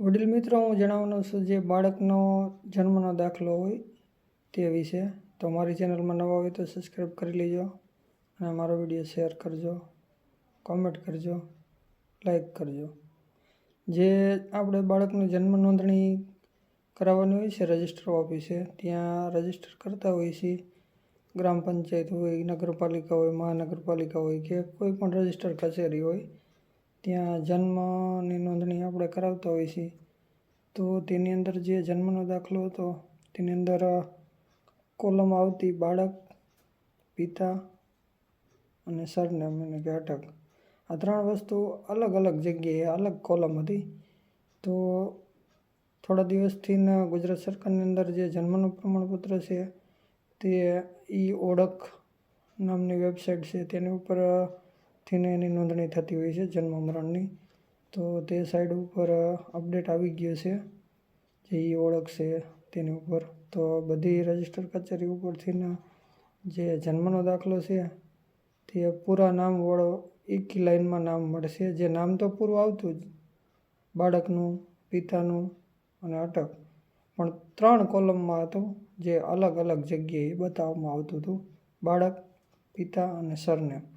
વડીલ મિત્રો, હું જણાવવાનો છું જે બાળકનો જન્મનો દાખલો હોય તે વિશે. તો મારી ચેનલમાં નવા હોય તો સબસ્ક્રાઈબ કરી લેજો અને મારો વીડિયો શેર કરજો કોમેન્ટ કરજો લાઈક કરજો. જે આપણે બાળકનું જન્મ નોંધણી કરાવવાની હોય છે, રજિસ્ટર ઓફિસે, ત્યાં રજિસ્ટર કરતા હોય છે ગ્રામ પંચાયત હોય, નગરપાલિકા હોય, મહાનગરપાલિકા હોય કે કોઈ પણ રજિસ્ટર કચેરી હોય ત્યાં જન્મની નોંધણી આપણે કરાવતા હોઈએ છીએ. તો તેની અંદર જે જન્મનો દાખલો હતો, તેની અંદર કોલમ આવતી બાળક, પિતા અને સરનેમ અને કે અટક આ ત્રણ વસ્તુ અલગ અલગ જગ્યાએ અલગ કોલમ હતી. તો થોડા દિવસથી ગુજરાત સરકારની અંદર જે જન્મનું પ્રમાણપત્ર છે, તે ઈ ઓળખ નામની વેબસાઇટ છે, તેની ઉપર થીને એની નોંધણી થતી હોય છે જન્મ મરણની. તો તે સાઈડ ઉપર અપડેટ આવી ગયો છે, જે ઈ ઓળખ છે તેની ઉપર. તો બધી રજિસ્ટર કચેરી ઉપરથીના જે જન્મનો દાખલો છે, તે પૂરા નામવાળો એક લાઇનમાં નામ મળશે. જે નામ તો પૂરું આવતું જ, બાળકનું, પિતાનું અને અટક. પણ ત્રણ કોલમમાં હતું, જે અલગ અલગ જગ્યાએ બતાવવામાં આવતું હતું. બાળક, પિતા અને સરનેમ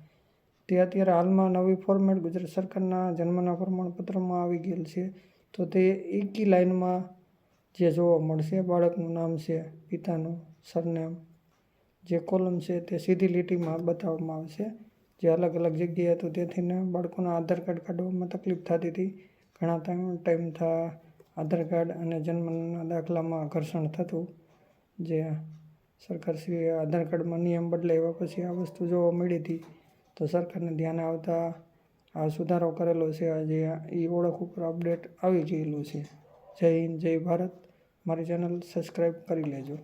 તે અત્યારે હાલમાં નવી ફોર્મેટ ગુજરાત સરકારના જન્મના પ્રમાણપત્રમાં આવી ગયેલ છે. તો તે એકી લાઇનમાં જે જોવા મળશે, બાળકનું નામ છે, પિતાનું સરનેમ, જે કોલમ છે તે સીધી લીટીમાં બતાવવામાં આવશે જે અલગ અલગ જગ્યાએ હતું તેથી બાળકોના આધાર કાર્ડ કાઢવામાં તકલીફ થતી હતી. ઘણા ટાઈમ ટાઈમ થા આધાર કાર્ડ અને જન્મના દાખલામાં ઘર્ષણ થતું. જે સરકારશ્રીએ આધાર કાર્ડમાં નિયમ બદલાવ્યા પછી આ વસ્તુ જોવા મળી હતી. તો સરકારને ધ્યાન આવતા આ સુધારો કરેલો છે. આજે એ ઓળખ ઉપર અપડેટ આવી ગયેલું છે. જય હિન્દ, જય ભારત. મારી ચેનલ સબસ્ક્રાઈબ કરી લેજો.